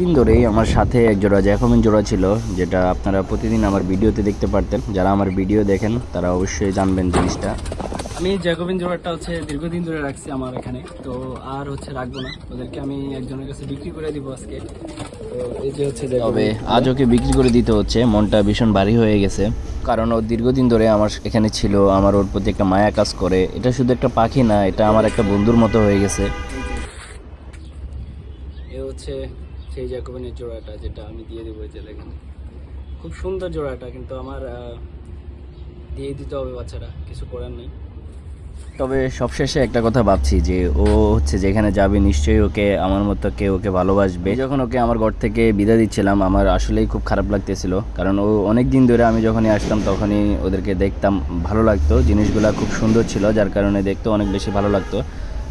দিন ধরেই আমার সাথে এক জোড়া জ্যাকোমিন জোড়া ছিল যেটা আপনারা প্রতিদিন আমার ভিডিওতে দেখতে পারতেন। যারা আমার ভিডিও দেখেন তারা অবশ্যই জানবেন জিনিসটা। আমি জ্যাকোবিন জোড়াটা হচ্ছে দীর্ঘদিন ধরে রাখছি আমার এখানে তো আর হচ্ছে রাখব না। ওদেরকে আমি একজনের কাছে বিক্রি করে দিব আজকে। তবে আজ ওকে বিক্রি করে দিতে হচ্ছে মনটা ভীষণ ভারী হয়ে গেছে। কারণ ও দীর্ঘদিন ধরে আমার এখানে ছিল আমার ওর প্রতি একটা মায়া কাজ করে। এটা শুধু একটা পাখি না এটা আমার একটা বন্ধুর মতো হয়ে গেছে। এ হচ্ছে সেই জ্যাকোবিনের জোড়াটা যেটা আমি দিয়ে দেবো যে দেখেন। খুব সুন্দর জোড়াটা, কিন্তু আমার দিয়ে দিতে হবে বাচ্চারা, কিছু করার নেই। তবে সবশেষে একটা কথা ভাবছি যে ও হচ্ছে যেখানে যাবে নিশ্চয়ই ওকে, আমার মতো কেউ ওকে ভালোবাসবে। যখন ওকে আমার ঘর থেকে বিদায় দিচ্ছিলাম, আমার আসলেই খুব খারাপ লাগতেছিল। কারণ ও অনেক দিন ধরে আমি যখনই আসতাম তখনই ওদেরকে দেখতাম, ভালো লাগতো। জিনিসগুলো খুব সুন্দর ছিল, যার কারণে দেখতে অনেক বেশি ভালো লাগতো।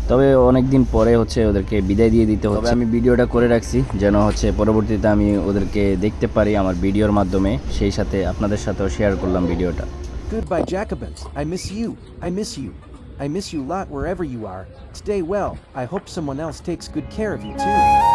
তবে অনেক দিন পরে হচ্ছে ওদেরকে বিদায় দিয়ে দিতে হবে আমি ভিডিওটা করে রাখছি যেন হচ্ছে পরবর্তীতে আমি ওদেরকে দেখতে পারি আমার ভিডিওর মাধ্যমে সেই সাথে আপনাদের সাথেও শেয়ার করলাম ভিডিওটা Goodbye, Jacobins. I miss you. I miss you. I miss you lot wherever you are. Stay well. I hope someone else takes good care of you too.